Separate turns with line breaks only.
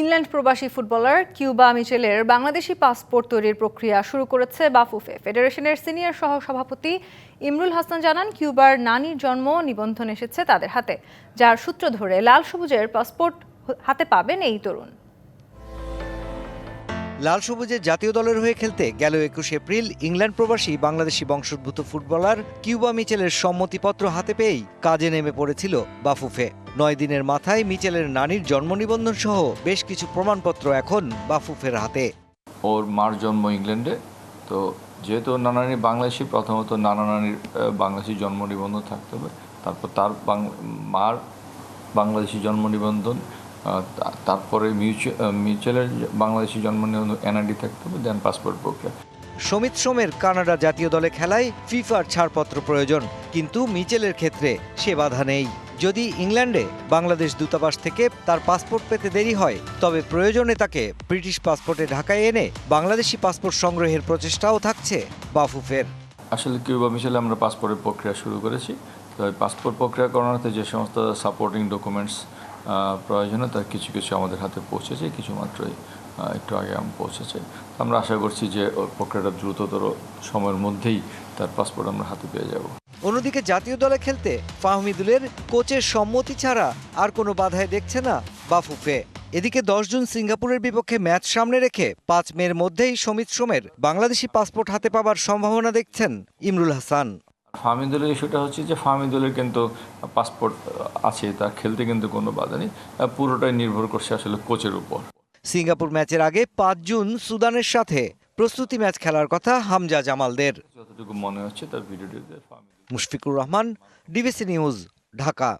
England প্রবাসী footballer Cuba মিচেলের Bangladeshi passport তৈরির প্রক্রিয়া শুরু করেছে বাফুফে। ফেডারেশনের সিনিয়র সহ সভাপতি ইমরুল হাসান জানান, কিউবার নানির জন্ম নিবন্ধন এসেছে তাদের হাতে, যার সূত্র ধরে লাল সবুজের পাসপোর্ট হাতে পাবেন এই তরুণ।
লাল সবুজের জাতীয় দলের হয়ে খেলতে গেল একুশ এপ্রিল ইংল্যান্ড প্রবাসী বাংলাদেশি বংশোদ্ভূত ফুটবলার কিউবা মিচেলের সম্মতিপত্র হাতে পেয়েই কাজে নেমে পড়েছিল বাফুফে। নয় দিনের মাথায় মিচেলের নানির জন্ম নিবন্ধন সহ বেশ কিছু প্রমাণপত্র এখন বাফুফের হাতে।
ওর মার জন্ম ইংল্যান্ডে তো যেহেতু নানানি বাংলাদেশি প্রথমত নানা নানির বাংলাদেশি জন্ম নিবন্ধন থাকতে হবে তারপর তার মার বাংলাদেশি জন্ম নিবন্ধন তারপরে মিউচুয়াল মিউচুয়ালের বাংলাদেশি জন্ম নিবন্ধন এনআইডি থাকতে হবে দেন পাসপোর্ট প্রক্রিয়া।
সমিত সোমের কানাডা জাতীয় দলে খেলায় ফিফার ছাড়পত্র প্রয়োজন কিন্তু মিচেলের ক্ষেত্রে সে বাধা নেই। যদি ইংল্যান্ডে বাংলাদেশ দূতাবাস থেকে তার পাসপোর্ট পেতে দেরি হয়, তবে প্রয়োজনে তাকে ব্রিটিশ পাসপোর্টে ঢাকায় এনে বাংলাদেশি পাসপোর্ট সংগ্রহের প্রচেষ্টাও থাকছে বাফুফের
আসলে কিউবা মিশেলে আমরা পাসপোর্টের প্রক্রিয়া শুরু করেছি। তবে পাসপোর্ট প্রক্রিয়া করানোতে যে সমস্ত সাপোর্টিং ডকুমেন্টস প্রয়োজনে তার কিছু কিছু আমাদের হাতে পৌঁছেছে, কিছু মাত্রই একটু আগে আম পৌঁছেছে। আমরা আশা করছি যে ওর প্রক্রিয়াটা দ্রুততর সময়ের মধ্যেই তার পাসপোর্ট আমরা হাতে পেয়ে যাব।
অন্যদিকে জাতীয় দলে খেলতে ফাহমিদুলের কোচের সম্মতি ছাড়া আর কোনো বাধায় দেখছে না বাফুফে। এদিকে দশ জুন সিঙ্গাপুরের বিপক্ষে ম্যাচ সামনে রেখে পাঁচ মের মধ্যেই সমিত সোমের বাংলাদেশি পাসপোর্ট হাতে পাবার সম্ভাবনা দেখছেন ইমরুল হাসান।
ফাহমিদুলের ইস্যুটা হচ্ছে যে ফাহমিদুলের কিন্তু পাসপোর্ট আছে তার খেলতে কিন্তু কোনো বাধা নেই। পুরোটাই নির্ভর করছে আসলে কোচের উপর।
সিঙ্গাপুর ম্যাচের আগে পাঁচ জুন সুদানের সাথে প্রস্তুতি ম্যাচ খেলার কথা হামজা জামালদের।
যতটুকু মনে হচ্ছে তার ভিডিওটিতে ফাহমিদুল
মুশফিকুর রহমান ডিবিসি নিউজ ঢাকা।